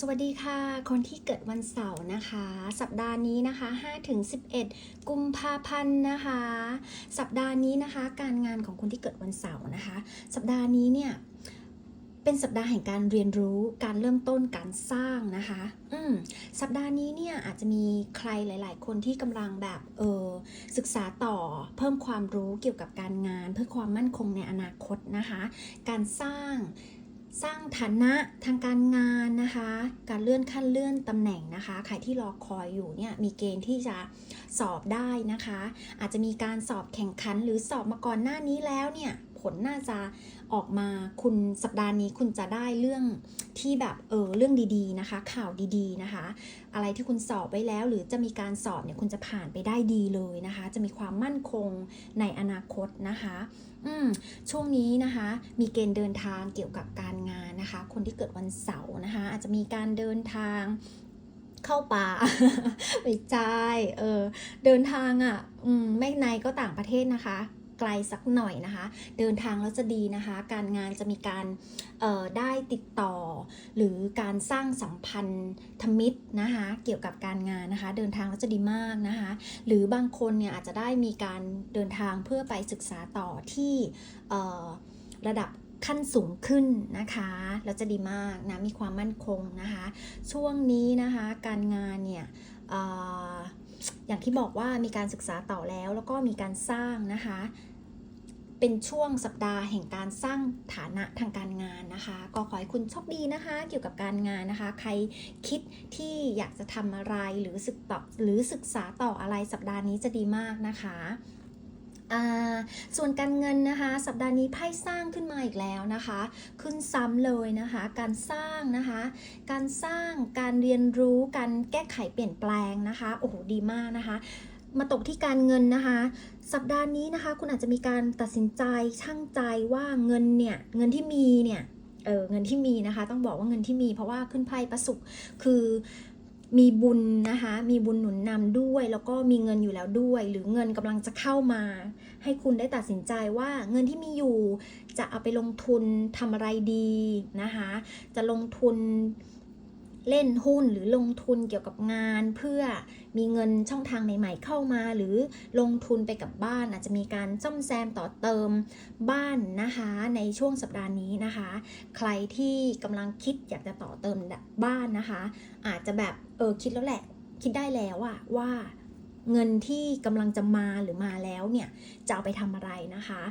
สวัสดีค่ะ คนที่เกิดวันเสาร์นะคะ สัปดาห์นี้นะคะ5ถึง11 กุมภาพันธ์นะคะ สัปดาห์นี้นะคะ การงานของคนที่เกิดวันเสาร์นะคะ สัปดาห์นี้เนี่ยเป็นสัปดาห์แห่งการเรียนรู้การเริ่มต้นการสร้างนะคะ อืมสัปดาห์นี้เนี่ยอาจจะมีใครหลาย ๆ คนที่กำลังแบบเออศึกษาต่อเพิ่มความรู้เกี่ยวกับการงาน เพื่อความมั่นคงในอนาคตนะคะ การสร้าง สร้างฐานะทางการงานนะคะ การเลื่อนขั้นเลื่อนตำแหน่งนะคะ ใครที่รอคอยอยู่เนี่ยมีเกณฑ์ที่จะสอบได้นะคะ อาจจะมีการสอบแข่งขันหรือสอบมาก่อนหน้านี้แล้วเนี่ย ลน่าจะออกมาคุณสัปดาห์นี้คุณจะได้เรื่องที่แบบเออเรื่องดีๆนะคะ ข่าวดีๆนะคะ อะไรที่คุณสอบไว้แล้ว หรือจะมีการสอบเนี่ยคุณจะผ่านไปได้ดีเลยนะคะ จะมีความมั่นคงในอนาคตนะคะอืมช่วงนี้นะคะ มีเกณฑ์เดินทางเกี่ยวกับการงานนะคะ คนที่เกิดวันเสาร์นะคะ อาจจะมีการเดินทางเข้าป่าไม่ใช่เออเดินทางอะ่ะ อืมไม่ในก็ต่างประเทศนะคะ ไกลสักหน่อยนะคะ เดินทางแล้วจะดีนะคะ การงานจะมีการได้ติดต่อ หรือการสร้างสัมพันธมิตรนะคะ เกี่ยวกับการงานนะคะ เดินทางแล้วจะดีมากนะคะ หรือบางคนเนี่ยอาจจะได้มีการเดินทางเพื่อไปศึกษาต่อที่ระดับขั้นสูงขึ้นนะคะแล้วจะดีมากนะมีความมั่นคงนะคะ ช่วงนี้นะคะ การงานเนี่ย อย่างที่บอกว่ามีการศึกษาต่อแล้วแล้วก็มีการสร้างนะคะ เป็นช่วงสัปดาห์แห่งการสร้างฐานะทางการงานนะคะ ก็ขอให้คุณโชคดีนะคะ เกี่ยวกับการงานนะคะ ใครคิดที่อยากจะทำอะไรหรือศึกต่อหรือศึกษาต่ออะไรสัปดาห์นี้จะดีมากนะคะ ส่วนการเงินนะคะ สัปดาห์นี้ไพ่สร้างขึ้นมาอีกแล้วนะคะ ขึ้นซ้ำเลยนะคะ การสร้างนะคะ การสร้างการเรียนรู้การแก้ไขเปลี่ยนแปลงนะคะโอ้โหดีมากนะคะ มาตกที่การเงินนะคะ สัปดาห์นี้นะคะ คุณอาจจะมีการตัดสินใจช่างใจว่าเงินเนี่ยเงินที่มีเนี่ยเออเงินที่มีนะคะ ต้องบอกว่าเงินที่มี เพราะว่าขึ้นไพ่ประสุขคือ มีบุญนะคะ มีบุญหนุนนำด้วย แล้วก็มีเงินอยู่แล้วด้วย หรือเงินกำลังจะเข้ามา ให้คุณได้ตัดสินใจว่าเงินที่มีอยู่จะเอาไปลงทุนทำอะไรดีนะคะ จะลงทุน เล่นหุ้นหรือลงทุนเกี่ยวกับงาน เพื่อมีเงินช่องทางใหม่ ๆ เข้ามา หรือลงทุนไปกับบ้าน อาจจะมีการซ่อมแซมต่อเติมบ้านนะคะในช่วงสัปดาห์นี้นะคะ ใครที่กำลังคิดอยากจะต่อเติมบ้านนะคะ อาจจะแบบเออคิดแล้วแหละ คิดได้แล้วอะว่าเงินที่กำลังจะมาหรือมาแล้วเนี่ยจะเอาไปทำอะไรนะคะ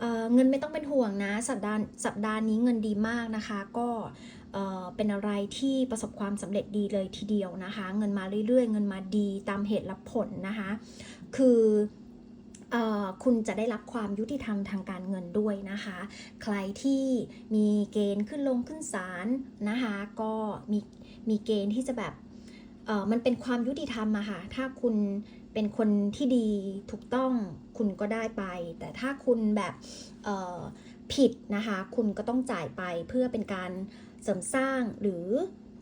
เเงินไม่ต้องเป็นห่วงนะ สัปดาห์สัปดาห์นี้เงินดีมากนะคะ ก็เอ่อเป็นอะไรที่ประสบความสำเร็จดีเลยทีเดียวนะคะ เงินมาเรื่อยๆ เงินมาดีตามเหตุและผลนะคะ คือคุณจะได้รับความยุติธรรมทางการเงินด้วยนะคะ ใครที่มีเกณฑ์ขึ้นลงขึ้นศาลนะคะ ก็มีมีเกณฑ์ที่จะแบบมันเป็นความยุติธรรมอะค่ะ ถ้าคุณ เป็นคนที่ดีถูกต้องคุณก็ได้ไป แต่ถ้าคุณแบบผิดนะคะ คุณก็ต้องจ่ายไปเพื่อเป็นการเสริมสร้างหรือ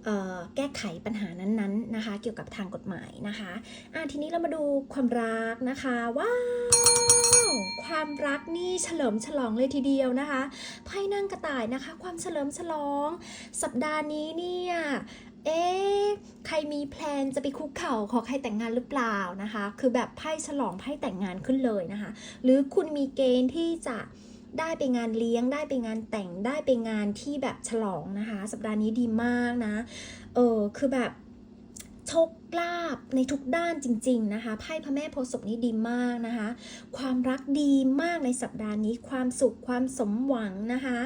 ออแก้ไขปัญหานั้นๆนะคะ เกี่ยวกับทางกฎหมายนะคะอะทีนี้เรามาดูความรักนะคะว้า ความรักนี่เฉลิมฉลองเลยทีเดียวนะคะไพ่นั่งกระต่ายนะคะ ความเฉลิมฉลอง สัปดาห์นี้เนี่ยเอ๊ะใครมีแพลนจะไปคุกเข่าขอใครแต่งงานหรือเปล่านะคะ คือแบบไพ่ฉลองไพ่แต่งงานขึ้นเลยนะคะ หรือคุณมีเกณฑ์ที่จะได้ไปงานเลี้ยงได้ไปงานแต่งได้ไปงานที่แบบฉลองนะคะ สัปดาห์นี้ดีมากนะ เออคือแบบ โชคลาภในทุกด้านจริง ๆนะคะไพ่พระแม่โพธิ์ศพนี้ดีมากนะคะ ความรักดีมากในสัปดาห์นี้ ความสุขความสมหวังนะคะ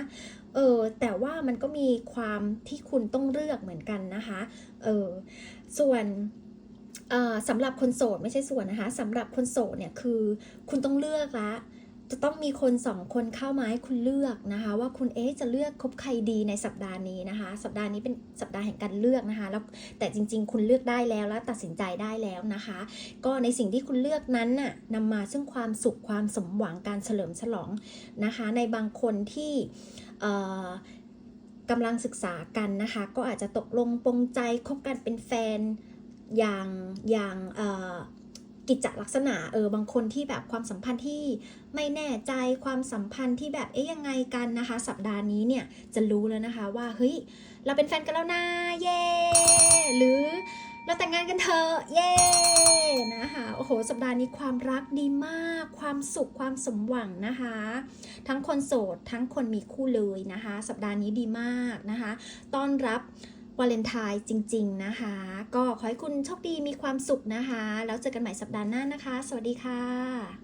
เออแต่ว่ามันก็มีความที่คุณต้องเลือกเหมือนกันนะคะเออส่วนเอ่อสำหรับคนโสดไม่ใช่ส่วนนะคะสำหรับคนโสดเนี่ยคือคุณต้องเลือกละ จะต้องมีคนสองคนเข้ามาให้คุณเลือกนะคะ ว่าคุณเอ๊จะเลือกคบใครดีในสัปดาห์นี้นะคะ สัปดาห์นี้เป็นสัปดาห์แห่งการเลือกนะคะ แล้วแต่จริง ๆ คุณเลือกได้แล้วและตัดสินใจได้แล้วนะคะ ก็ในสิ่งที่คุณเลือกนั้นน่ะนำมาซึ่งความสุขความสมหวังการเฉลิมฉลองนะคะ ในบางคนที่กำลังศึกษากันนะคะ ก็อาจจะตกลงปรงใจคบกันเป็นแฟนอย่างอย่าง กิจลักษณะเออบางคนที่แบบความสัมพันธ์ที่ไม่แน่ใจความสัมพันธ์ที่แบบเอ๊ยยังไงกันนะคะ สัปดาห์นี้เนี่ยจะรู้แล้วนะคะว่าเฮ้ยเราเป็นแฟนกันแล้วนะเย่หรือเราแต่งงานกันเถอะเย่นะคะโอ้โห สัปดาห์นี้ความรักดีมาก ความสุขความสมหวังนะคะ ทั้งคนโสดทั้งคนมีคู่เลยนะคะ สัปดาห์นี้ดีมากนะคะ ต้อนรับ วาเลนไทน์จริง ๆ นะคะ ก็ขอให้คุณโชคดีมีความสุขนะคะ แล้วเจอกันใหม่สัปดาห์หน้านะคะ สวัสดีค่ะ